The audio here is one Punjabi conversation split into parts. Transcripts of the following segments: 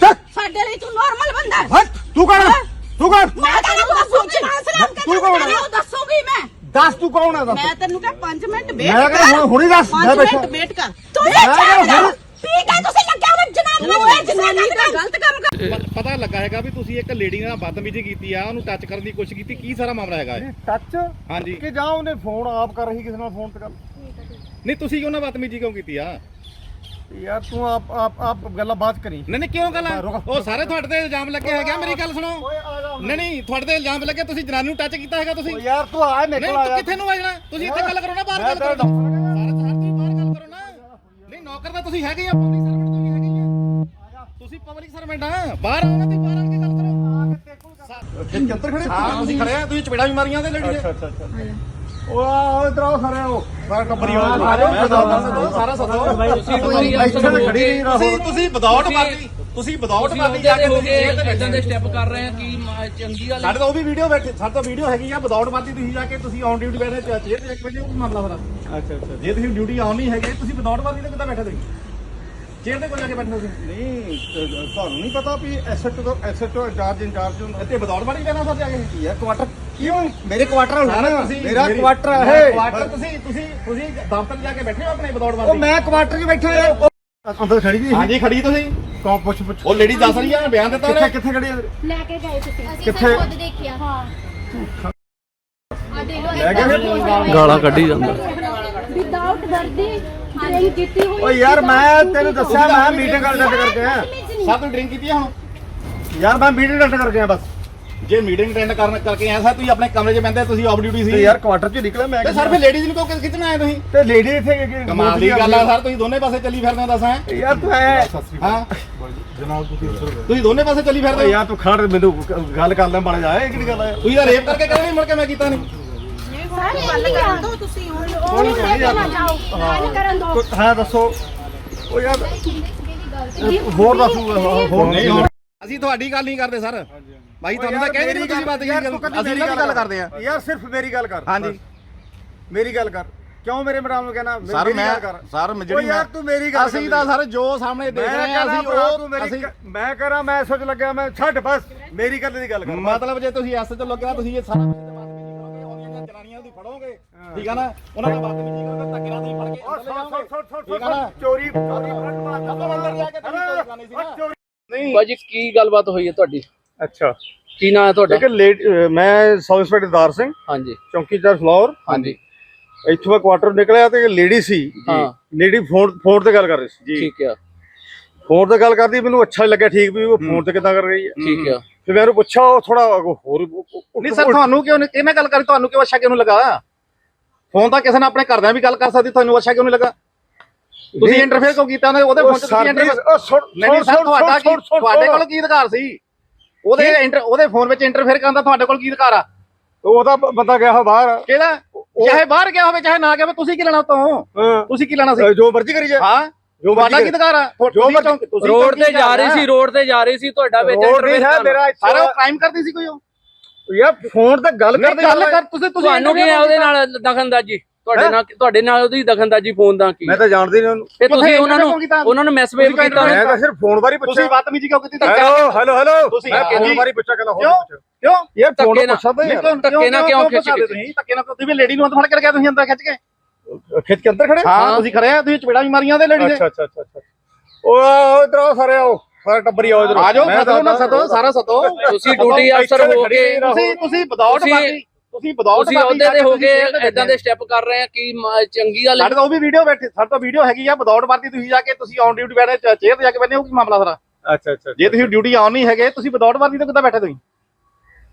ਚੱਕ। ਸਾਡੇ ਲਈ ਤੂੰ ਨਾਰਮਲ ਬੰਦਾ ਹੈ। ਹਟ ਤੂੰ ਕੌਣ ਹੈ? ਤੂੰ ਕੌਣ? ਮੈਂ ਤੈਨੂੰ ਦੱਸੂਗੀ ਨਾ ਸਲਾਮ ਕੇ ਤੂੰ ਕੌਣ ਹੈ? ਤੈਨੂੰ ਦੱਸੂਗੀ ਮੈਂ। ਦੱਸ ਤੂੰ ਕੌਣ ਹੈ ਦੱਸ। ਮੈਂ ਤੈਨੂੰ ਕਿਹਾ 5 ਮਿੰਟ ਵੇਟ ਮੈਂ ਕਿਹਾ ਹੁਣ- ਹੁਣੀ ਦੱਸ, ਮੈਂ 5 ਬੈਠਾ। ਮਿੰਟ ਵੇਟ ਕਰ। ਤੂੰ ਮੈਂ ਕਿਹਾ ਇਹ ਹੁਣ- ਠੀਕ ਹੈ ਤੁਸੀਂ ਲੱਗਿਆ ਉਹ ਜਨਾਨੀ ਨੂੰ ਇਹ ਜਨਾਨੀ ਦਾ ਗਲਤ ਕੰਮ ਕਰ ਪ- ਪਤਾ ਲੱਗਾ ਹੈਗਾ ਵੀ ਤੁਸੀਂ ਇੱਕ ਲੇਡੀ ਨਾਲ ਬਦਤਮੀਜ਼ੀ ਕੀਤੀ ਆ ਉਹਨੂੰ ਟੱਚ ਕਰਨ ਦੀ ਕੋਸ਼ਿਸ਼ ਕੀਤੀ ਕੀ ਸਾਰਾ ਮਾਮਲਾ ਹੈਗਾ ਇਹ? ਟੱਚ ਹਾਂਜੀ। ਕਿ ਜਾਂ ਉਹਨੇ ਫੋਨ ਆਪ ਕਰ ਰਹੀ ਕਿਸੇ ਨਾਲ ਫੋਨ ਤੇ ਗੱਲ? ਨਹੀਂ ਤੁਸੀਂ ਕਿਉਂ ਨਾ ਬਦਤਮੀਜ਼ੀ ਕਿਉਂ ਕੀਤੀ ਆ? ਯਾਰ ਤੂੰ ਆਪ ਆਪ ਆਪ ਗੱਲਾਂ ਬਾਤ ਕਰੀ। ਨਹੀਂ ਨਹੀਂ ਕਿਉਂ ਗੱਲ? ਆ? ਉਹ ਸਾਰੇ ਤੁਹਾਡੇ ਤੇ ਇਲਜ਼ਾਮ ਲੱਗੇ ਹੈਗੇ ਆ, ਮੇਰੀ ਗੱਲ ਸੁਣੋ। ਨਹੀਂ ਨਹੀਂ ਤੁਹਾਡੇ ਤੇ ਇਲਜ਼ਾਮ ਲੱਗੇ ਤੁਸੀਂ ਜਨਾਨੀ ਨੂੰ ਟੱਚ ਕੀਤਾ ਹੈਗਾ ਤੁਸੀਂ। ਯਾਰ ਤੂੰ ਆ ਮੇਰੇ ਕੋਲ ਤੂੰ ਆਇਆ ਕਿੱਥੇ ਨੂੰ ਵਜਣਾ ਤੁਸੀਂ ਇੱਥੇ ਗੱਲ ਕਰੋ ਨਾ ਬਾਹਰ ਗੱਲ ਕਰੋ। ਡਾਕਟਰ ਸਾਰੇ ਸਾਰੇ ਤੁਸੀਂ ਬਾਹਰ ਗੱਲ ਕਰੋ ਨਾ। ਨਹੀਂ ਨੌਕਰ ਤਾਂ ਤੁਸੀਂ ਹੈਗੇ ਆ ਪਬਲਿਕ ਸਰਵੈਂਟ ਤੁਸੀਂ ਹੈਗੇ ਆ। ਤੁਸੀਂ ਪਬਲਿਕ ਸਰਵੈਂਟ ਆ। ਬਾਹਰ ਨਾ ਤੁਸੀਂ ਬਾਹਰ ਆ ਕੇ ਗੱਲ ਕਰੋ। ਖੇਤ ਅੰਦਰ ਖੜੇ ਹਾਂ। ਤੁਸੀਂ ਖੜੇ ਆ ਤੁਸੀਂ ਚਪੇੜਾ ਵੀ ਮਾਰੀਆਂ ਤੇ ਲੜੀ ਦੇ। ਅੱਛਾ ਅੱਛਾ ਉਹ ਆ ਇਧਰ ਆਓ ਸਾਰੇ ਆਓ। ਸਾਰਾ ਟੱਬਰ ਹੀ ਆਓ ਮੈਂ ਦੱਸਦਾ ਤੁਹਾਨੂੰ, ਸਾਰਾ ਸਦੋ। ਤੁਸੀਂ ਕੋਈ ਇੱਥੇ ਖੜੀ ਨਹੀਂ ਰਹੋ ਤੁਸੀਂ ਤੁਸੀਂ ਵਿਦਆਊਟ ਪਾਰਟੀ ਤੁਸੀਂ ਵਿਦਆਊਟ ਉਹਦੇ ਜਾ ਤੇ ਕੇ ਤੁਸੀਂ ਇਦਾਂ ਦੇ ਸਟੈਪ ਕਰ ਰਹੇ ਆ ਕਿ ਚੰਗੀ ਗੱਲ ਸਾਡੇ ਤਾਂ ਉਹ ਵੀ ਵੀਡੀਓ ਬੈਠੇ ਸਾਡੇ ਤਾਂ ਵੀਡੀਓ ਹੈਗੀ ਆ ਵਿਦਆਊਟ ਪਾਰਟੀ ਤੁਸੀਂ ਜਾ ਕੇ ਤੁਸੀਂ ਔਨ ਡਿਊਟੀ ਬੈਠੇ ਚੇਅਰ ਤੇ ਇੱਕ ਵਜੇ ਉਹ ਮਾਮਲਾ ਹੋਣਾ ਅੱਛਾ ਅੱਛਾ। ਜੇ ਤੁਸੀਂ ਡਿਊਟੀ ਆਨ ਨਹੀਂ ਹੈਗੇ ਤੁਸੀਂ ਵਿਦਆਊਟ ਪਾਰਟੀ ਤੇ ਕਿੱਦਾਂ ਬੈਠੇ ਤੁਸੀਂ? ਚੇਅਰ ਤੇ ਕੋਲ ਜਾ ਕੇ ਬੈਠੇ ਤੁਸੀਂ? ਨਹੀਂ ਤੇ ਤੁਹਾਨੂੰ ਨਹੀਂ ਪਤਾ ਵੀ ਐਸਐਚਓ ਤੋਂ ਐਸਐਚਓ ਇੰਚਾਰਜ ਇੰਚਾਰਜ ਹੁੰਦਾ। ਇੱਥੇ ਵਿਦਆਊਟ ਪਾਰਟੀ ਬੈਠਾ ਸਰ ਜਾ ਕੇ। ਕੀ ਹੈ ਕੁਆਟਰ ਕਿਉਂ? ਮੇਰੇ ਕੁਆਟਰ ਹੋਣਾ ਨਾ ਤੁਸੀਂ ਮੇਰਾ ਕੁਆਟਰ ਮੈਂ ਹੈ। ਕੁਆਟਰ ਤੁਸੀਂ ਤੁਸੀਂ ਤੁਸੀਂ ਦਫ਼ਤਰ ਜਾ ਕੇ ਬੈਠੇ ਹੋ ਆਪਣੇ ਵਿਦਆਊਟ ਉਹ ਪਾਰਟੀ ਮੈਂ ਕੁਆਟਰ 'ਚ ਬੈਠਾ ਹਾਂ। ਅੰਦਰ ਖੜੀ ਦੀ ਹਾਂਜੀ ਖੜੀ ਤੁਸੀਂ। ਕੌਣ ਪੁੱਛ ਪੁੱਛ ਉਹ ਲੇਡੀ ਦੱਸ ਰਹੀ ਆ ਬਿਆਨ ਦਿੱਤਾ ਕਿੱਥੇ ਉਹਨੇ? ਕਿੱਥੇ ਖੜੀ ਹੈ ਲੈ ਕੇ ਗਏ ਤੁਸੀਂ। ਅਸੀਂ ਕਿੱਥੇ? ਖੁਦ ਦੇਖਿਆ। ਹਾਂ। ਆ ਦੇ ਲੋ ਲੈ ਗਏ ਗਾਲਾਂ ਕੱਢੀ ਜਾਂਦਾ ਵਿਦਆਊਟ ਵਰਦੀ ਡਰਿੰਕ ਕੀਤੀ ਹੋਈ ਓ ਯਾਰ ਮੈਂ ਤੈਨੂੰ ਦੱਸਿਆ ਮੈਂ ਮੀਟਿੰਗ ਅਟੈਂਡ ਕਰਕੇ ਆ। ਤੁਸੀਂ ਡਰਿੰਕ ਕੀਤੀ ਆ ਹੁਣ? ਯਾਰ ਮੈਂ ਮੀਟਿੰਗ ਅਟੈਂਡ ਕਰਕੇ ਆ ਬਸ। ਜੇ ਮੀਟਿੰਗ ਅਟੈਂਡ ਕਰਨ ਕਰਕੇ ਆਇਆ ਸਰ ਤੁਸੀਂ ਆਪਣੇ ਕਮਰੇ 'ਚ ਬੈਠੇ ਤੁਸੀਂ ਆਫ ਡਿਊਟੀ ਤੇ ਸੀ ਯਾਰ ਕੁਆਟਰ 'ਚ ਨਿਕਲਿਆ ਮੈਂ ਤੇ ਸਰ ਫਿਰ ਲੇਡੀਜ਼ ਨੂੰ ਕਿਉਂ ਖਿੱਚਣਾ ਆਏ ਤੁਸੀਂ? ਤੇ ਲੇਡੀ ਇੱਥੇ ਕਿ- ਕਿ- ਕਮਾਲ ਦੀ ਗੱਲ ਆ ਸਰ ਤੁਸੀਂ ਦੋਨੇ ਪਾਸੇ ਚੱਲੀ ਫਿਰਦੇ ਹੋ ਦੱਸਾਂ ਯਾਰ ਤੂੰ ਐ ਹਾਂ। ਜਨਾਬ ਤੁਸੀਂ ਤੁਸੀਂ ਦੋਨੇ ਪਾਸੇ ਚੱਲੀ ਫਿਰਦੇ ਹੋ? ਯਾਰ ਤੂੰ ਖੜ ਮੈਨੂੰ ਗੱਲ ਕਰ ਲੈ ਬਣ ਜਾ ਇਹ ਕਿਹੜੀ ਗੱਲ ਹੈ ਤੁਸੀਂ ਤਾਂ ਰੇਪ ਕਰਕੇ ਕਹਿੰਦੇ ਮੁੜ ਕੇ ਮੈਂ ਕੀਤਾ ਨਹੀਂ ਸਾਰੇ ਗੱਲ ਕਰਨ ਦੋ ਤੁਸੀਂ ਹੁਣ ਉਹਨੂੰ ਲੈ ਕੇ ਨਾ ਜਾਓ ਗੱਲ ਕਰਨ ਦੋ। ਕੋਈ- ਹਾਂ ਦੱਸੋ। ਉਹ ਯਾਰ ਹੋਰ ਦੱਸੂਗਾ ਹੋਰ ਨਹੀਂ ਅਸੀਂ ਤੁਹਾਡੀ ਗੱਲ ਨਹੀਂ ਕਰਦੇ ਸਰ। ਭਾਈ ਤੁਹਾਨੂੰ ਤਾਂ ਕਹਿੰਦੇ ਨਹੀਂ ਤੁਸੀਂ ਬਾਤ ਯਾਰ ਤੂੰ ਕਦੀ ਅਸੀਂ ਮੇਰੀ ਇਹਨਾਂ ਦੀ ਗੱਲ ਕਰਦੇ ਆ ਯਾਰ ਸਿਰਫ ਮੇਰੀ ਗੱਲ ਕਰ ਹਾਂਜੀ। ਮੇਰੀ ਗੱਲ ਕਰ। ਕਿਉਂ ਮੇਰੇ ਮੈਡਮ ਨੂੰ ਕਹਿਣਾ? ਸਰ ਮੇਰੀ ਮੈਂ ਗੱਲ ਕਰ। ਸਰ ਜਿਹੜੀ ਯਾਰ ਤੂੰ ਮੇਰੀ ਗੱਲ ਅਸੀਂ ਤਾਂ ਸਰ ਜੋ ਸਾਹਮਣੇ ਦੇਖ ਰਹੇ ਆ ਅਸੀਂ ਉਹ ਉਹ ਮੇਰੀ ਅਸੀਂ ਮੈਂ ਕਰਾਂ ਮੈਂ ਸੋਚ ਲੱਗਿਆ ਮੈਂ ਛੱਡ ਬਸ। ਮੇਰੀ ਗੱਲ ਦੀ ਗੱਲ ਕਰ। ਮਤਲਬ ਜੇ ਤੁਸੀਂ ਐਸ ਚ ਲੱਗਿਆ ਤੁਸੀਂ ਇਹ ਸਾਰਾ ਜਨਾਨੀਆਂ ਦੀ ਫੜੋਗੇ। ਠੀਕ ਆ ਨਾ? ਉਹਨਾਂ ਨਾਲ ਬਦਤਮੀਜ਼ੀ ਕਰੋਗੇ ਨਾਲ ਤੁਸੀਂ ਫੜ ਕੇ ਅੰਦਰ ਲੈ ਜਾਓਗੇ। ਠੀਕ ਆ ਨਾ? ਚੋਰੀ ਚੋਰੀ ਫਰੰਟ ਮਾਰਦਾ ਅੰਦਰ ਜਾ ਕੇ ਤੁਸੀਂ ਕੋਈ ਕਰਨੀ ਸੀ ਨਾ। ਨਹੀਂ ਭਾਜੀ ਕੀ ਗੱਲਬਾਤ ਹੋਈ ਹੈ ਤੁਹਾਡੀ? ਅੱਛਾ। ਕੀ ਨਾਂ ਹੈ ਤੁਹਾਡਾ? ਲੇਕਿਨ ਲੇਟ ਮੈਂ ਸਬ ਇੰਸਪੈਕਟਰ ਦਾਰ ਸਿੰਘ ਹਾਂਜੀ। ਚੌਂਕੀਦਾਰ ਫਲੋਰ ਹਾਂਜੀ। ਇੱਥੋਂ ਮੈਂ ਕੁਆਟਰ ਨਿਕਲਿਆ ਤੇ ਲੇਡੀ ਸੀ ਹਾਂ। ਲੇਡੀ ਫੋਨ ਫੋਨ ਤੇ ਗੱਲ ਕਰ ਰਹੀ ਸੀ ਜੀ। ਠੀਕ ਆ। ਫੋਨ ਤੇ ਗੱਲ ਕਰਦੀ ਮੈਨੂੰ ਅੱਛਾ ਲੱਗਿਆ ਠੀਕ ਵੀ ਉਹ ਫੋਨ ਤੇ ਕਿੱਦਾਂ ਕਰ ਰਹੀ ਹੈ। ਠੀਕ ਆ। ਫਿਰ ਮੈਂ ਉਹਨੂੰ ਪੁੱਛਿਆ ਉਹ ਥੋੜਾ ਹੋਰ ਨਹੀਂ ਸਰ ਤੁਹਾਨੂੰ ਕਿਉਂ ਨਹੀਂ ਕਿਹਨੇ ਗੱਲ ਕਰੀ ਤੁਹਾਨੂੰ ਕਿਉਂ ਅੱਛਾ ਕਿਉਂ ਨਹੀਂ ਲੱਗਾ? ਫੋਨ ਤਾਂ ਕਿਸੇ ਨੇ ਆਪਣੇ ਘਰਦਿਆਂ ਵੀ ਗੱਲ ਕਰ ਸਕਦੀ ਤੁਹਾਨੂੰ ਅੱਛਾ ਕਿਉਂ ਨਹੀਂ ਲੱਗਾ? ਤੁਸੀਂ। ਇੰਟਰਫੇਅਰ ਕਿਉਂ ਕੀਤਾ ਉਹਦੇ ਉਹਦੇ ਉਹ ਫੋਨ 'ਚ ਤੁਸੀਂ ਇੰਟਰਫੇਅਰ ਨਹੀਂ ਸਰ ਤੁਹਾਡਾ ਕੀ ਤੁਹਾਡੇ ਕੋਲ ਕੀ ਅਧਿਕਾਰ ਸੀ? ਉਹਦੇ ਇੰਟਰ ਉਹਦੇ ਫੋਨ ਵਿੱਚ ਇੰਟਰਫੇਅਰ ਕਰਨ ਦਾ ਤੁਹਾਡੇ ਕੋਲ ਕੀ ਅਧਿਕਾਰ ਆ? ਉਹਦਾ ਬੰਦਾ ਗਿਆ ਹੋ ਬਾਹਰ। ਕਿਹਦਾ? ਚਾਹੇ ਬਾਹਰ ਗਿਆ ਹੋਵੇ ਚਾਹੇ ਨਾ ਗਿਆ ਹੋਵੇ ਤੁਸੀਂ ਕੀ ਲੈਣਾ ਤੋਂ ਹਾਂ। ਤੁਸੀਂ ਕੀ ਲੈਣਾ ਸੀ? ਜੋ ਮਰਜ਼ੀ ਕਰੀ ਜਾ। ਹਾਂ। ਜੋ ਤੁਹਾਡਾ ਕੀ ਅਧਿਕਾਰ ਆ? ਜੋ ਮਰਜ਼ੀ- ਤੁਸੀਂ ਰੋਡ ਤੇ ਜਾ ਰਹੀ ਸੀ ਰੋਡ ਤੇ ਜਾ ਰਹੀ ਸੀ ਤੁਹਾਡਾ ਵਿੱਚ ਮੇਰਾ ਸਾਰਾ ਉਹ ਕ੍ਰਾਈਮ ਕਰਦੀ ਸੀ ਕੋਈ ਉਹ? ਯਾਰ ਫੋਨ ਤੇ ਗੱਲ ਕਰਦੇ ਗੱਲ ਕਰ ਤੁਸੀਂ ਤੁਸੀਂ ਤੁਹਾਨੂੰ ਕੀ ਹੈ ਉਹਦੇ ਨਾਲ ਦਖਲਅੰਦਾਜ਼ੀ? ਤੁਹਾਡੇ ਨਾਲ ਤੁਹਾਡੇ ਨਾਲ ਉਹਦੀ ਦਖਲਅੰਦਾਜ਼ੀ ਫੋਨ ਦਾ ਕੀ? ਮੈਂ ਤਾਂ ਜਾਣਦੀ ਨਹੀਂ ਉਹਨੂੰ। ਤੇ ਤੁਸੀਂ ਉਹਨਾਂ ਨੂੰ? ਉਹਨਾਂ ਨੂੰ ਮੈਸੇਜ ਤੁਸੀਂ ਕੀਤਾ ਮੈਂ ਤਾਂ ਸਿਰਫ ਫੋਨ ਬਾਰੇ ਤੁਸੀਂ ਪੁੱਛਿਆ ਬਦਤਮੀਜ਼ੀ ਕਿਉਂ ਕੀਤੀ? Hello hello hello. ਤੁਸੀਂ। ਫੋਨ ਬਾਰੇ ਪੁੱਛਿਆ ਕਹਿੰਦਾ ਹੋਰ ਕਿਉਂ? ਯਾਰ ਫੋਨ ਧੱਕੇ ਕਿਉਂ ਧੱਕੇ ਨਾਲ ਕਿਉਂ ਖਿੱਚ ਕੇ? ਤੁਸੀਂ? ਧੱਕੇ ਨਾਲ ਤੁਸੀਂ ਵੀ ਲੇਡੀ ਨੂੰ ਹੱਥ ਫੜ ਕੇ ਰੱਖਿਆ ਤੁਸੀਂ ਅੰਦਰ ਖਿੱਚ ਕੇ? ਖਿੱਚ ਕੇ ਅੰਦਰ ਖੜੇ? ਹਾਂ ਤੁਸੀਂ ਖੜੇ ਆ ਤੁਸੀਂ ਚਪੇੜਾ ਵੀ ਮਾਰੀਆਂ ਤੇ ਲੇਡੀ ਦੇ ਅੱਛਾ ਅੱਛਾ ਅੱਛਾ ਅੱਛਾ। ਉਹ ਇਧਰ ਆਓ ਸਾਰੇ ਆਓ। ਸਾਰੇ ਟੱਬਰੀ ਆਓ ਇਧਰ। ਆ ਜਾਓ ਸਦੋ ਨਾ ਸਦੋ ਸਾਰਾ ਸਦੋ। ਤੁਸੀਂ ਡਿਊਟੀ ਅਫਸਰ ਹੋ ਕੇ ਤੁਸੀਂ ਤੁਸੀਂ ਵਿਦਆਊਟ ਤੁਸੀਂ- ਪਾਰਟੀ ਤੁਸੀਂ ਵਿਦਆਊਟ ਤੁਸੀਂ ਉਹਦੇ ਤੇ ਹੋ ਕੇ ਇਦਾਂ ਦੇ ਸਟੈਪ ਕਰ ਰਹੇ ਆ ਕਿ ਚੰਗੀ ਗੱਲ ਸਾਡੇ ਤਾਂ ਉਹ ਵੀ ਵੀਡੀਓ ਬੈਠੇ ਸਾਡੇ ਤਾਂ ਵੀਡੀਓ ਹੈਗੀ ਆ ਵਿਦਆਊਟ ਪਾਰਟੀ ਤੁਸੀਂ ਜਾ ਕੇ ਤੁਸੀਂ ਔਨ ਡਿਊਟੀ ਬੈਠੇ ਚੇਅਰ ਤੇ ਜਾ ਕੇ ਬੈਠੇ ਹੋ ਕੀ ਮਾਮਲਾ ਸਾਰਾ? ਅੱਛਾ ਅੱਛਾ ਜੇ ਤੁਸੀਂ ਡਿਊਟੀ ਆਨ ਨਹੀਂ ਹੈਗੇ ਤੁਸੀਂ ਵਿਦਆਊਟ ਪਾਰਟੀ ਤੇ ਕਿੱਦਾਂ ਬੈਠੇ ਤੁਸੀਂ?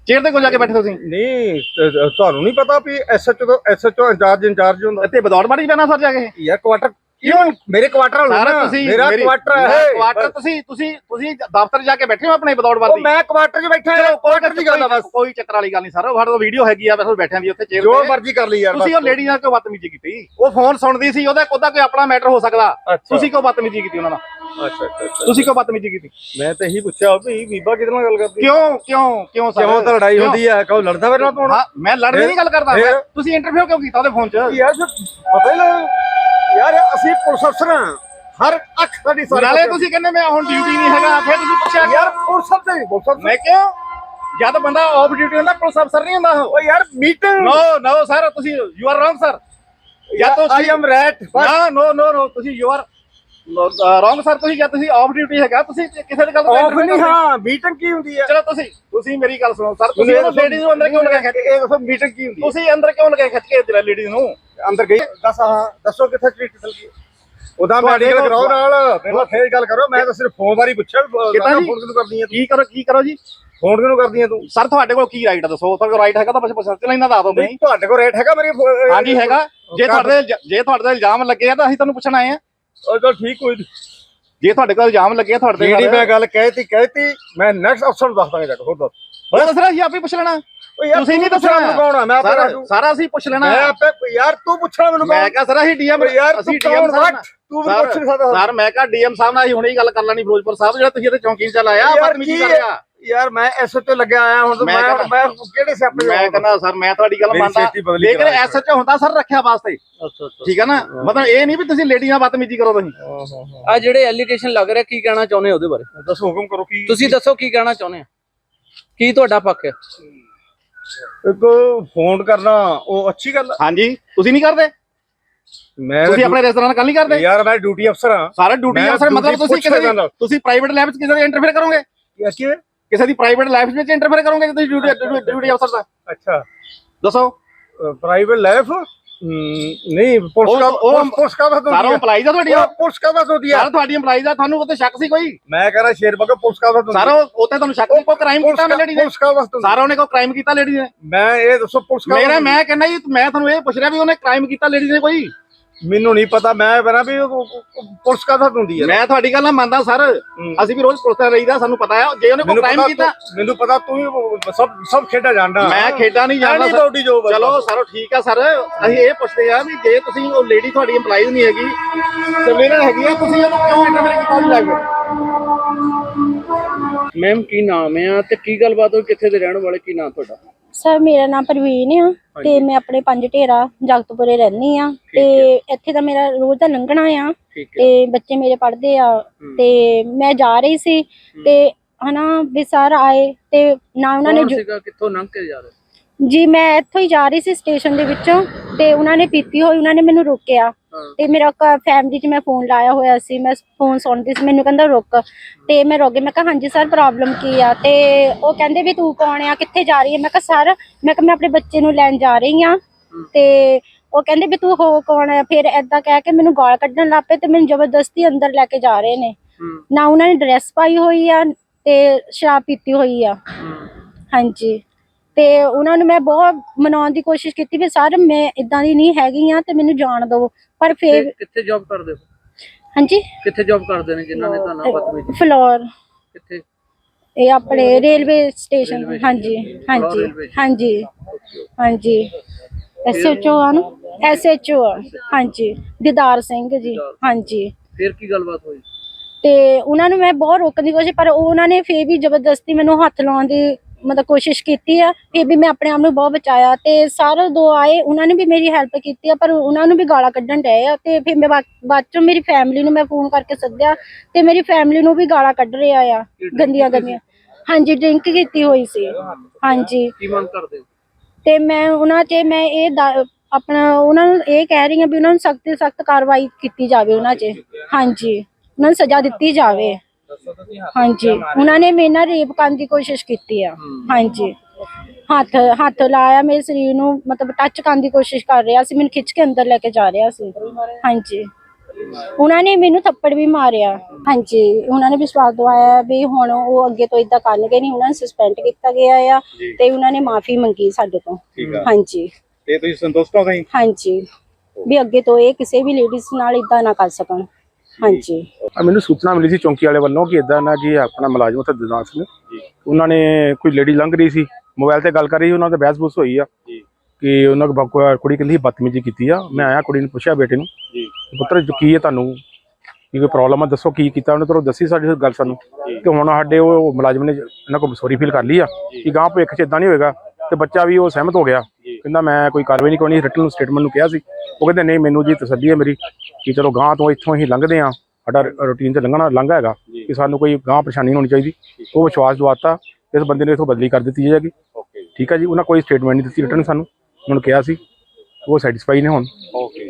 ਚੇਅਰ ਤੇ ਕੋਲ ਜਾ ਕੇ ਬੈਠੇ ਤੁਸੀਂ? ਨਹੀਂ ਤੁਹਾਨੂੰ ਨਹੀਂ ਪਤਾ ਵੀ ਐਸਐਚਓ ਤੋਂ ਐਸਐਚਓ ਇੰਚਾਰਜ ਇੰਚਾਰਜ ਹੁੰਦਾ। ਇੱਥੇ ਵਿਦਆਊਟ ਪਾਰਟੀ ਬੈਣਾ ਸਰ ਜਾ ਕੇ। ਯਾਰ ਕੁਆਟਰ ਕਿਉਂ? ਮੇਰੇ ਕੁਆਟਰ ਹੋਣਾ ਸਾਰਾ ਨਾ ਤੁਸੀਂ ਮੇਰਾ ਮੇਰੀ- ਕੁਆਟਰ ਮੇਰਾ ਹੈ। ਕੁਆਟਰ ਤੁਸੀਂ ਤੁਸੀਂ ਤੁਸੀਂ ਦਫ਼ਤਰ ਜਾ ਕੇ ਬੈਠੇ ਹੋ ਆਪਣੇ ਵਿਦਆਊਟ ਉਹ ਮੈਂ ਕੁਆਟਰ 'ਚ ਬੈਠਾ ਹਾਂ ਕੁਆਟਰ ਦੀ ਗੱਲ ਆ ਬਸ। ਕੋਈ ਚੱਕਰ ਵਾਲੀ ਗੱਲ ਨਹੀਂ ਸਰ ਸਾਡੇ ਕੋਲ ਵੀਡੀਓ ਹੈਗੀ ਆ ਬਸ ਬੈਠਿਆਂ ਦੀ ਉੱਥੇ ਚੇਅਰ ਜੋ ਤੇ। ਮਰਜ਼ੀ ਕਰ ਲਈ ਯਾਰ ਤੁਸੀਂ ਉਹ ਲੇਡੀ ਨਾਲ ਕਿਉਂ ਬਦਤਮੀਜ਼ੀ ਕੀਤੀ? ਉਹ ਫੋਨ ਸੁਣਦੀ ਸੀ ਉਹਦਾ ਉਹਦਾ ਕੋਈ ਆਪਣਾ ਮੈਟਰ ਹੋ ਸਕਦਾ। ਅੱਛਾ। ਤੁਸੀਂ ਕਿਉਂ ਬਦਤਮੀਜ਼ੀ ਕੀਤੀ ਉਹਨਾਂ ਨਾਲ? ਅੱਛਾ ਅੱਛਾ ਤੁਸੀਂ ਕਿਉਂ ਬਦਤਮੀਜ਼ੀ ਕੀਤੀ? ਮੈਂ ਤਾਂ ਇਹੀ ਪੁੱਛਿਆ ਵੀ ਬੀਬਾ ਕਿਹਦੇ ਨਾਲ ਗੱਲ ਕਰਦੀ? ਕਿਉਂ ਕਿਉਂ ਕਿਉਂ ਸਰ? ਕਿਉਂ ਤਾਂ ਲੜਾਈ ਹੁੰਦੀ ਹੈ ਕਹੋ ਲੜਦਾ ਨਾਲ ਕੌਣ ਹਾਂ ਮੈਂ ਲੜਨ ਦੀ ਗੱਲ ਕਰਦਾ। ਫਿਰ? ਤੁਸੀਂ ਇੰਟਰਵਿਊ ਕਿਉਂ ਕੀਤਾ ਉਹਦੇ ਫੋਨ 'ਚ? ਯਾਰ ਫਿਰ ਪਤਾ ਹੀ ਲੱਗ ਯਾਰ ਅਸੀਂ ਪੁਲਿਸ ਅਫਸਰ ਹਾਂ। ਹਰ ਅੱਖ ਸਾਡੀ ਸਾਰੇ ਨਾਲੇ ਤੁਸੀਂ ਕਹਿੰਦੇ ਮੈਂ ਹੁਣ ਡਿਊਟੀ ਨਹੀਂ ਹੈਗਾ ਫਿਰ ਤੁਸੀਂ ਪੁੱਛਿਆ ਯਾਰ ਪੁਲਿਸ ਅਫਸਰ ਨਹੀਂ ਪੁਲਿਸ ਅਫਸਰ। ਮੈਂ ਕਿਉਂ? ਜਦ ਬੰਦਾ ਆਫ ਡਿਊਟੀ ਹੁੰਦਾ ਪੁਲਿਸ ਅਫਸਰ ਨਹੀਂ ਹੁੰਦਾ ਉਹ। ਯਾਰ ਮੀਟਿੰਗ ਨੋ ਨੋ ਸਰ ਤੁਸੀਂ ਯੂ ਆਰ ਰੋਂਗ ਸਰ ਜਾਂ ਆਈ ਤੁਸੀਂ ਐਮ ਰੈਟ ਨਾ ਨੋ ਨੋ ਨੋ ਤੁਸੀਂ ਯੂ ਆਰ ਰੋਂਗ ਸਰ ਤੁਸੀਂ ਜਾਂ ਤੁਸੀਂ ਆਫ ਡਿਊਟੀ ਹੈਗਾ ਤੁਸੀਂ ਕਿਸੇ ਦੀ ਗੱਲ ਤੋਂ ਆਫ ਨਹੀਂ। ਹਾਂ ਮੀਟਿੰਗ ਕੀ ਹੁੰਦੀ ਹੈ ਚਲੋ ਤੁਸੀਂ ਤੁਸੀਂ ਮੇਰੀ ਗੱਲ ਸੁਣੋ ਸਰ ਤੁਸੀਂ ਉਹ ਲੇਡੀਜ਼ ਨੂੰ ਅੰਦਰ ਕਿਉਂ ਲਗਾ ਖਿੱਚ ਇਹ ਦੱਸੋ ਮੀਟਿੰਗ ਕੀ ਹੁੰਦੀ ਤੁਸੀਂ ਅੰਦਰ ਕਿਉਂ ਲਗਾ ਖਿੱਚ ਕੇ ਲੇਡੀਜ਼ ਨੂੰ? ਅੰਦਰ ਗਈ ਦੱਸ ਹਾਂ ਦੱਸੋ ਕਿੱਥੇ ਚੀਟ ਚੱਲ ਗਈ? ਉਹਦਾ ਤੁਹਾਡੇ ਮੈਡੀਕਲ ਕੋਲ- ਕਰਾਓ ਨਾਲ ਪਹਿਲਾਂ ਫੇਰ ਗੱਲ ਕਰੋ ਮੈਂ ਤਾਂ ਸਿਰਫ ਫੋਨ ਵਾਰੀ ਪੁੱਛਿਆ ਕਿੱਦਾਂ ਫੋਨ? ਕਿਉਂ ਕਰਦੀ ਹੈ ਕੀ ਕਰੋ ਕੀ ਕਰੋ ਜੀ? ਫੋਨ ਕਿਉਂ ਕਰਦੀ ਹੈ ਤੂੰ? ਸਰ ਤੁਹਾਡੇ ਕੋਲ ਕੀ ਰਾਈਟ ਦੱਸੋ? ਤੁਹਾਡੇ ਕੋਲ ਰਾਈਟ ਹੈਗਾ ਤਾਂ ਬਸ ਪੁੱਛ ਚਲਾ ਇਹਨਾਂ ਦਾ ਦੋ ਨਹੀਂ ਤੁਹਾਡੇ ਕੋਲ ਰੇਟ ਹੈਗਾ ਮੇਰੀ ਹਾਂਜੀ ਹੈਗਾ। ਜੇ ਤੁਹਾਡੇ ਜੇ ਤੁਹਾਡੇ ਤੇ ਇਲਜ਼ਾਮ ਲੱਗੇ ਆ ਤਾਂ ਅਸੀਂ ਤੁਹਾਨੂੰ ਪੁੱਛਣ ਆਏ ਆ। ਉਹ ਚਲ ਠੀਕ ਨਹੀਂ। ਜੇ ਤੁਹਾਡੇ ਕੋਲ ਇਲਜ਼ਾਮ ਲੱਗੇ ਆ ਤੁਹਾਡੇ ਤੇ ਜਿਹੜੀ ਮੈਂ ਗੱਲ ਕਹਿਤੀ ਕਹਿਤੀ ਮੈਂ ਨੈਕਸਟ ਅਫਸਰ ਨੂੰ ਦੱਸ ਦਾਂਗਾ ਜਾ ਕੇ ਹੋਰ ਦੱਸ। ਉਹ ਦੱਸਣਾ ਸੀ ਆਪੇ ਪੁੱਛ ਲੈਣਾ। ਤੁਸੀਂ ਨਹੀਂ ਤੂੰ ਦੱਸਣਾ। ਮੈਨੂੰ ਕੌਣ ਆ? ਮੈਂ ਆਪੇ ਸਾਰਾ ਅਸੀਂ ਪੁੱਛ ਲੈਣਾ। ਮੈਂ ਆਪੇ ਯਾਰ ਤੂੰ ਪੁੱਛਣਾ ਮੈਨੂੰ ਮੈਂ ਕਿਹਾ ਸਰ ਅਸੀਂ ਡੀਐਮ ਯਾਰ ਅਸੀਂ ਤੂੰ ਡੀਐਮ ਸਾਹਿਬ ਤੂੰ ਵੀ ਪੁੱਛ ਨਹੀਂ ਸਕਦਾ। ਸਰ ਮੈਂ ਕਿਹਾ ਡੀਐਮ ਸਾਹਿਬ ਨਾਲ ਅਸੀਂ ਹੁਣੇ ਹੀ ਗੱਲ ਕਰ ਲੈਣੀ ਫਿਰੋਜ਼ਪੁਰ ਸਾਹਿਬ ਜਿਹੜਾ ਤੁਸੀਂ ਇੱਥੇ ਚੌਂਕੀ ਚ ਲਾਇਆ ਬਦਤਮੀਜ਼ੀ ਕੀ ਕਰ? ਰਿਹਾ ਯਾਰ ਮੈਂ ਐਸਐਚਓ ਲੱਗਿਆ ਆਇਆ ਹੁਣ ਤਾਂ ਮੈਂ ਮੈਂ ਕਿਹੜੇ ਸਿਆਪੇ ਮੈਂ ਕਹਿੰਦਾ ਸਰ ਮੈਂ ਤੁਹਾਡੀ ਗੱਲ ਮੇਰੀ ਮੰਨਦਾ। ਬਦਲੀ ਲੇਕਿਨ ਕਰਾ ਐਸਐਚਓ ਹੁੰਦਾ ਸਰ ਰੱਖਿਆ ਵਾਸਤੇ। ਅੱਛਾ ਅੱਛਾ ਠੀਕ ਹੈ ਨਾ? ਮਤਲਬ ਇਹ ਨਹੀਂ ਵੀ ਤੁਸੀਂ ਲੇਡੀ ਨਾਲ ਬਦਤਮੀਜ਼ੀ ਕਰੋ ਤੁਸੀਂ। ਆ ਜਿਹੜੇ ਐਲੀਗੇਸ਼ਨ ਲੱਗ ਰਿਹਾ ਕੀ ਕਹਿਣਾ ਚਾਹੁੰਦੇ ਹੋ ਉਹਦੇ ਬਾਰੇ? ਦੱਸੋ ਹੁਕਮ ਕਰੋ ਕੀ ਤੁਸੀਂ ਦੱਸੋ ਕੀ ਕਹਿਣਾ ਚਾਹੁੰਦੇ ਆ ਕੀ ਤੁਹਾਡਾ ਪੱਖ ਹੈ? ਇੱਕ ਫੋਨ ਕਰਨਾ ਉਹ ਅੱਛੀ ਗੱਲ ਆ। ਹਾਂਜੀ ਤੁਸੀਂ ਨਹੀਂ ਕਰਦੇ? ਮੈਂ ਤੁਸੀਂ ਆਪਣੇ ਰੈਸਟੋਰੈਂਟ ਨਾਲ ਗੱਲ ਨਹੀਂ ਕਰਦੇ? ਯਾਰ ਮੈਂ ਡਿਊਟੀ ਅਫਸਰ ਹਾਂ। ਸਾਰਾ ਡਿਊਟੀ ਮੈਂ ਅਫਸਰ ਮਤਲਬ duty ਤੁਸੀਂ ਪੁੱਛ ਕਿਸੇ। ਦੀ ਤੁਸੀਂ ਪ੍ਰਾਈਵੇਟ ਲਾਈਫ 'ਚ ਕਿਸੇ ਦੇ ਇੰਟਰਫੇਅਰ ਕਰੋਗੇ? ਕੀ? ਕਿਸੇ ਦੀ ਪ੍ਰਾਈਵੇਟ ਲਾਈਫ ਵਿੱਚ ਇੰਟਰਫੇਅਰ ਕਰੋਗੇ ਜੇ ਡਿਊਟੀ ਡਿਊਟੀ ਅਫਸਰ ਦਾ? ਅੱਛਾ। ਦੱਸੋ। ਪ੍ਰਾਈਵੇਟ ਲਾਈਫ ਨਹੀਂ ਪੁਲਿਸ ਕਾ ਪੁਲਿਸ ਕਾ ਬਸ ਸਾਰਾ ਏਮਪਲਾਈ ਦਾ ਤੁਹਾਡੀ ਪੁਲਿਸ ਕਾ ਬਸ ਹੁੰਦੀ ਆ ਸਾਰਾ ਤੁਹਾਡੀ ਏਮਪਲਾਈ ਦਾ? ਤੁਹਾਨੂੰ ਉੱਤੇ ਸ਼ੱਕ ਸੀ ਕੋਈ? ਮੈਂ ਕਹਿੰਦਾ ਸ਼ੇਰ ਬਗਾ ਪੁਲਿਸ ਕਾ ਬਸ ਸਾਰਾ ਉੱਤੇ ਤੁਹਾਨੂੰ ਸ਼ੱਕ ਕੋਈ ਕ੍ਰਾਈਮ ਕੀਤਾ ਮੈਂ ਲੇਡੀ ਨੇ? ਸਾਰਾ ਉਹਨੇ ਕੋਈ ਕ੍ਰਾਈਮ ਕੀਤਾ ਲੇਡੀ ਨੇ? ਮੈਂ ਇਹ ਦੱਸੋ ਪੁਲਿਸ ਕਾ ਮੇਰਾ ਮੈਂ ਕਹਿੰਦਾ ਜੀ ਮੈਂ ਤੁਹਾਨੂੰ ਇਹ ਪੁੱਛ ਰਿਹਾ ਵੀ ਉਹਨੇ ਕ੍ਰਾਈਮ ਕੀਤਾ ਲੇਡੀ ਨੇ ਕੋਈ? ਮੈਨੂੰ ਨਹੀਂ ਪਤਾ ਮੈਂ ਪਹਿਲਾਂ ਵੀ ਉਹ- ਉਹ- ਉਹ ਪੁਲਿਸ ਹੈ ਮੈਂ ਤੁਹਾਡੀ ਗੱਲ ਨਾਲ ਮੰਨਦਾ ਸਰ। ਅਸੀਂ ਵੀ ਰੋਜ਼ ਪੁੱਛਦਾ ਰਹੀਦਾ ਸਾਨੂੰ ਪਤਾ ਹੈ ਜੇ ਉਹਨੇ ਕੋਈ ਕ੍ਰਾਈਮ ਕੀਤਾ ਮੈਨੂੰ ਪਤਾ ਤੂੰ ਹੀ ਸਭ ਸਭ ਖੇਡਾ ਜਾਣਦਾ। ਮੈਂ ਖੇਡਾਂ ਨਹੀਂ ਜਾਣਦਾ ਚਲੋ ਸਰ ਠੀਕ ਆ ਸਰ। ਅਸੀਂ ਇਹ ਪੁੱਛਦੇ ਆ ਵੀ ਜੇ ਤੁਸੀਂ ਉਹ ਲੇਡੀ ਤੁਹਾਡੀ EMPLOYEE ਨਹੀਂ ਹੈਗੀ ਸਿਵਲੀਅਨ ਹੈਗੀ ਤੁਸੀਂ ਉਹਨੂੰ ਕਿਉਂ ਇੰਟਰਫੇਅਰ ਕੀਤਾ ਜੀ ਮੈਮ ਕੀ ਨਾਮ ਹੈ ਤੇ ਕੀ ਗੱਲਬਾਤ ਹੋਈ? ਕਿੱਥੇ ਦੇ ਰਹਿਣ ਵਾਲੇ? ਕੀ ਨਾਮ ਤੁਹਾਡਾ? ਸਰ ਮੇਰਾ ਨਾਮ ਪ੍ਰਵੀਨ ਆ ਤੇ ਮੈਂ ਆਪਣੇ ਪੰਜ ਢੇਰਾ ਜਗਤਪੁਰੇ ਰਹਿੰਦੀ ਆ ਤੇ ਇੱਥੇ ਦਾ ਮੇਰਾ ਰੋਜ਼ ਦਾ ਲੰਘਣਾ ਆ ਤੇ ਬੱਚੇ ਮੇਰੇ ਪੜ੍ਹਦੇ ਆ ਤੇ ਮੈਂ ਜਾ ਰਹੀ ਸੀ ਤੇ ਹਨਾ ਵੀ ਸਰ ਆਏ ਤੇ ਨਾ ਉਹਨਾਂ ਨੇ ਕਿੱਥੋਂ ਲੰਘ ਕੇ ਜਾ ਰਹੇ? ਜੀ ਮੈਂ ਇੱਥੋਂ ਹੀ ਜਾ ਰਹੀ ਸੀ ਸਟੇਸ਼ਨ ਦੇ ਵਿੱਚੋਂ ਤੇ ਉਹਨਾਂ ਨੇ ਪੀਤੀ ਹੋਈ ਉਹਨਾਂ ਨੇ ਮੈਨੂੰ ਰੋਕਿਆ। ਤੇ ਮੇਰਾ ਫੈਮਿਲੀ 'ਚ ਮੈਂ ਫੋਨ ਲਾਇਆ ਹੋਇਆ ਸੀ ਮੈਂ ਫੋਨ ਸੁਣਦੀ ਸੀ ਮੈਨੂੰ ਕਹਿੰਦਾ ਰੁਕ। ਤੇ ਮੈਂ ਰੁਕ ਗਈ ਮੈਂ ਕਿਹਾ ਹਾਂਜੀ ਸਰ ਪ੍ਰੋਬਲਮ ਕੀ ਆ? ਤੇ ਉਹ ਕਹਿੰਦੇ ਵੀ ਤੂੰ ਕੌਣ ਆ ਕਿੱਥੇ ਜਾ ਰਹੀ ਹੈ ਮੈਂ ਕਿਹਾ ਸਰ ਮੈਂ ਕਿਹਾ ਮੈਂ ਆਪਣੇ ਬੱਚੇ ਨੂੰ ਲੈਣ ਜਾ ਰਹੀ ਆ। ਤੇ ਉਹ ਕਹਿੰਦੇ ਵੀ ਤੂੰ ਹੋ ਕੌਣ ਆ? ਫਿਰ ਐਦਾਂ ਕਹਿ ਕੇ ਮੈਨੂੰ ਗਾਲ ਕੱਢਣ ਲੱਗ ਪਏ ਤੇ ਮੈਨੂੰ ਜ਼ਬਰਦਸਤੀ ਅੰਦਰ ਲੈ ਕੇ ਜਾ ਰਹੇ ਨੇ। ਨਾ ਉਹਨਾਂ ਨੇ ਡਰੈਸ ਪਾਈ ਹੋਈ ਆ ਤੇ ਸ਼ਰਾਬ ਪੀਤੀ ਹੋਈ ਆ। ਹਾਂਜੀ। ਤੇ ਉਹਨਾਂ ਨੂੰ ਮੈਂ ਬਹੁਤ ਮਨਾਉਣ ਦੀ ਕੋਸ਼ਿਸ਼ ਕੀਤੀ ਵੀ ਸਰ ਮੈਂ ਇਦਾਂ ਦੀ ਨਹੀਂ ਹੈਗੀ ਆ ਤੇ ਮੈਨੂੰ ਜਾਣ ਦਿਓ। ਪਰ ਫਿਰ ਕਿੱਥੇ ਜੌਬ ਕਰਦੇ ਹੋ? ਹਾਂਜੀ? ਕਿੱਥੇ ਜੌਬ ਕਰਦੇ ਨੇ ਜਿਨ੍ਹਾਂ ਨੇ ਤੁਹਾਨੂੰ ਬਦਤਮੀਜ਼ੀ ਫਲੋਰ। ਕਿੱਥੇ? ਇਹ ਆਪਣੇ ਰੇਲਵੇ ਸਟੇਸ਼ਨ। ਹਾਂਜੀ ਹਾਂਜੀ. ਹਾਂਜੀ ਹਾਂਜੀ। ਐਸਐਚਓ ਆ ਨਾ? ਐਸਐਚਓ ਹਾਂਜੀ ਦੀਦਾਰ ਸਿੰਘ ਜੀ। ਹਾਂਜੀ। ਫਿਰ ਕੀ ਗੱਲਬਾਤ ਹੋਈ? ਤੇ ਉਹਨਾਂ ਨੂੰ ਮੈਂ ਬਹੁਤ ਰੋਕਣ ਦੀ ਕੋਸ਼ਿਸ਼ ਪਰ ਉਹਨਾਂ ਨੇ ਫੇਰ ਵੀ ਜ਼ਬਰਦਸਤੀ ਮੈਨੂੰ ਹੱਥ ਲਾਉਣ ਦੀ ਮਤਲਬ ਕੋਸ਼ਿਸ਼ ਕੀਤੀ ਆ ਫਿਰ ਵੀ ਮੈਂ ਆਪਣੇ ਆਪ ਨੂੰ ਬਹੁਤ ਬਚਾਇਆ ਤੇ ਸਾਰੇ ਦੋ ਆਏ ਉਹਨਾਂ ਨੇ ਵੀ ਮੇਰੀ ਹੈਲਪ ਕੀਤੀ ਆ ਪਰ ਉਹਨਾਂ ਨੂੰ ਵੀ ਗਾਲਾਂ ਕੱਢਣ ਡਏ ਆ ਤੇ ਫਿਰ ਮੈਂ ਬਾਅਦ ਚੋਂ ਮੇਰੀ ਫੈਮਿਲੀ ਨੂੰ ਮੈਂ ਫੋਨ ਕਰਕੇ ਸੱਦਿਆ ਤੇ ਮੇਰੀ ਫੈਮਿਲੀ ਨੂੰ ਵੀ ਗਾਲਾਂ ਕੱਢ ਰਿਹਾ ਆ ਗੰਦੀਆਂ ਗੰਦੀਆਂ। ਹਾਂਜੀ ਡਰਿੰਕ ਕੀਤੀ ਹੋਈ ਸੀ। ਹਾਂਜੀ। ਕੀ ਮੰਗ ਕਰਦੇ ਹੋ? ਤੇ ਮੈਂ ਉਹਨਾਂ 'ਚ ਮੈਂ ਇਹ ਦਾ- ਆਪਣਾ ਉਹਨਾਂ ਨੂੰ ਇਹ ਕਹਿ ਰਹੀ ਹਾਂ ਵੀ ਉਹਨਾਂ ਨੂੰ ਸਖਤ ਸਖਤ ਕਾਰਵਾਈ ਕੀਤੀ ਜਾਵੇ ਉਹਨਾਂ 'ਚ ਹਾਂਜੀ। ਉਹਨਾਂ ਨੂੰ ਸਜ਼ਾ ਦਿੱਤੀ ਜਾਵੇ। ਹਾਂਜੀ। ਉਹਨਾਂ ਨੇ ਮੇਰੇ ਨਾਲ ਰੇਪ ਕਰਨ ਦੀ ਕੋਸ਼ਿਸ਼ ਕੀਤੀ ਆ। ਹਾਂਜੀ। ਹੱਥ ਹੱਥ ਲਾਇਆ ਮੇਰੇ ਸਰੀਰ ਨੂੰ ਮਤਲਬ ਟੱਚ ਕਰਨ ਦੀ ਕੋਸ਼ਿਸ਼ ਕਰ ਰਿਹਾ ਸੀ ਮੈਨੂੰ ਖਿੱਚ ਕੇ ਅੰਦਰ ਲੈ ਕੇ ਜਾ ਰਿਹਾ ਸੀ। ਹਾਂਜੀ। ਉਹਨਾਂ ਨੇ ਮੈਨੂੰ ਥੱਪੜ ਵੀ ਮਾਰਿਆ। ਹਾਂਜੀ। ਉਹਨਾਂ ਨੇ ਵਿਸ਼ਵਾਸ ਦਵਾਇਆ ਵੀ ਹੁਣ ਉਹ ਅੱਗੇ ਤੋਂ ਇਦਾਂ ਕਰਨਗੇ ਨਹੀਂ ਉਹਨਾਂ ਨੂੰ ਸਸਪੈਂਡ ਕੀਤਾ ਗਿਆ ਆ ਤੇ ਉਹਨਾਂ ਨੇ ਮਾਫੀ ਮੰਗੀ ਸਾਡੇ ਤੋਂ। ਹਾਂਜੀ। ਤੇ ਤੁਸੀਂ ਸੰਤੁਸ਼ਟ ਹੋ ਗਏ ਹਾਂਜੀ। ਵੀ ਅੱਗੇ ਤੋਂ ਇਹ ਕਿਸੇ ਵੀ ਲੇਡੀਜ਼ ਨਾਲ ਇਦਾਂ ਨਾ ਕਰ ਸਕਣ। ਹਾਂਜੀ। ਆ ਮੈਨੂੰ ਸੂਚਨਾ ਮਿਲੀ ਸੀ ਚੌਂਕੀ ਵਾਲੇ ਵੱਲੋਂ ਕਿ ਇਦਾਂ ਨਾ ਜੀ ਆਪਣਾ ਮੁਲਾਜ਼ਮ ਉੱਥੇ ਦਿਨਾਸ ਨੇ ਉਹਨਾਂ ਨੇ ਕੋਈ ਲੇਡੀ ਲੰਘ ਰਹੀ ਸੀ ਮੋਬਾਈਲ ਤੇ ਗੱਲ ਕਰ ਰਹੀ ਉਹਨਾਂ ਤੇ ਬਹਿਸ ਬੂਸ ਹੋਈ ਆ। ਕਿ ਉਹਨਾਂ ਕੋਈ ਕੁੜੀ ਕਹਿੰਦੀ ਬਦਤਮੀਜ਼ੀ ਕੀਤੀ ਆ। ਮੈਂ ਆਇਆ ਕੁੜੀ ਨੂੰ ਪੁੱਛਿਆ ਬੇਟੇ ਨੂੰ ਜੀ। ਪੁੱਤਰ ਕੀ ਹੈ ਤੁਹਾਨੂੰ? ਕੀ ਕੋਈ ਪ੍ਰੋਬਲਮ ਆ? ਦੱਸੋ ਕੀ ਕੀਤਾ ਉਹਨੇ ਤਰੋ ਦੱਸੀ ਸਾਡੀ ਗੱਲ ਸਾਨੂੰ। ਤੇ ਹੁਣ ਸਾਡੇ ਉਹ ਮੁਲਾਜ਼ਮ ਨੇ ਇਹਨਾਂ ਕੋਲ ਸੌਰੀ ਫੀਲ ਕਰ ਲਈ ਆ। ਕਿ ਗਾਂ ਭਵਿੱਖ ਚ ਇਦਾਂ ਨਹੀਂ ਹੋਏਗਾ ਤੇ ਬੱਚਾ ਵੀ ਉਹ ਸਹਿਮਤ ਹੋ ਗਿਆ। ਕਹਿੰਦਾ ਮੈਂ ਕੋਈ ਕਾਰਵਾਈ ਨਹੀਂ ਕਰਨੀ ਰਿਟਨ ਸਟੇਟਮੈਂਟ ਨੂੰ ਕਿਹਾ ਸੀ। ਉਹ ਕਹਿੰਦੇ ਨਹੀਂ ਮੈਨੂੰ ਜੀ ਤਸੱਲੀ ਹੈ ਮੇਰੀ ਕਿ ਚਲੋ ਗਾਂ ਤੋਂ ਇੱਥੋਂ ਹੀ ਲੰਘਦੇ ਆ ਸਾਡਾ ਰੂਟੀਨ ਤੇ ਲੰਘਣਾ ਲੰਘਾ ਹੈਗਾ ਕਿ ਸਾਨੂੰ ਕੋਈ ਗਾਂ ਪਰੇਸ਼ਾਨੀ ਨਹੀਂ ਹੋਣੀ ਚਾਹੀਦੀ। ਉਹ ਵਿਸ਼ਵਾਸ ਦਵਾਤਾ ਇਸ ਬੰਦੇ ਨੇ ਇਥੋਂ ਬਦਲੀ ਕਰ ਦਿੱਤੀ ਜਾਏਗੀ ਠੀਕ ਹੈ ਜੀ ਉਹਨਾਂ ਕੋਈ ਸਟੇਟਮੈਂਟ ਨਹੀਂ ਦਿੱਤੀ ਰਿਟਰਨ ਸਾਨੂੰ। ਉਹਨਾਂ ਨੂੰ ਕਿਹਾ ਸੀ। ਉਹ ਸੈਟੀਸਫਾਈ ਨੇ ਹੁਣ। ਓਕੇ